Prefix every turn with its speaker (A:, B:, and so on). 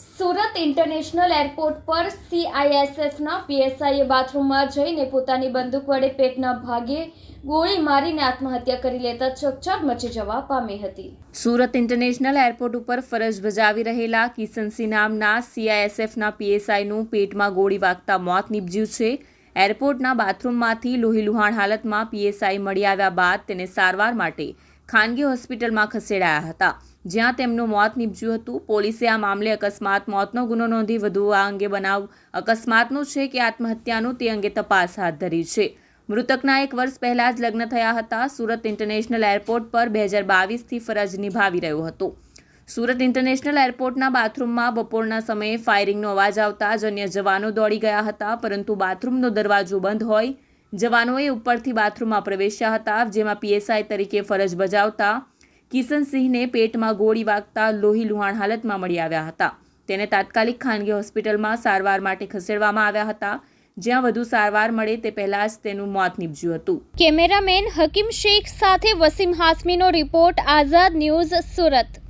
A: Surat international airport પર સીઆઈએસએફના પીએસઆઈએ બાથરૂમમાં જઈને પોતાની બંદૂક વડે પેટના ભાગે ગોળી મારીને આત્મહત્યા કરી લેતા ચકચાર મચી જવા પામી હતી.
B: સુરત ઇન્ટરનેશનલ એરપોર્ટ ઉપર ફરજ બજાવી રહેલા કિશનસિંહ નામના સીઆઈએસએફના પીએસઆઈનું પેટમાં ગોળી વાગતા મોત નીપજ્યું છે. એરપોર્ટના બાથરૂમમાંથી લોહીલુહાણ હાલતમાં પીએસઆઈ મળી આવ્યા બાદ તેને સારવાર માટે ખાનગી હોસ્પિટલમાં ખસેડાયા હતા. જ્યાં તેમનું મોત નીપજ્યું હતું, પોલીસે આ મામલે અકસ્માત, મોતનો ગુનો નોંધી વધુ આ અંગે બનાવ, અકસ્માતનો છે કે આત્મહત્યાનું તે અંગે તપાસ હાથ ધરી છે. મૃતકના એક વર્ષ પહેલાં જ લગ્ન થયા હતા. સુરત ઇન્ટરનેશનલ એરપોર્ટ પર બે હજાર બાવીસથી ફરજ નિભાવી રહ્યો હતો. સુરત ઇન્ટરનેશનલ એરપોર્ટના બાથરૂમમાં બપોરના સમયે ફાયરિંગનો અવાજ આવતા જ અન્ય જવાનો દોડી ગયા હતા, પરંતુ બાથરૂમનો દરવાજો બંધ હોય જવાનોએ ઉપરથી બાથરૂમમાં પ્રવેશ્યા હતા, જેમાં પીએસઆઈ તરીકે ફરજ બજાવતા કિશનસિંહને પેટમાં ગોળી વાગતા લોહી લુહાણ હાલતમાં મળી આવ્યા હતા. તેને તાત્કાલિક ખાનગી હોસ્પિટલમાં સારવાર માટે ખસેડવામાં આવ્યા હતા. જ્યાં વધુ સારવાર મળે તે પહેલાં જ તેનું મોત નીપજ્યું હતું.
A: કેમેરામેન હકીમ શેખ સાથે વસીમ હાસમીનો રિપોર્ટ, આઝાદ ન્યૂઝ સુરત.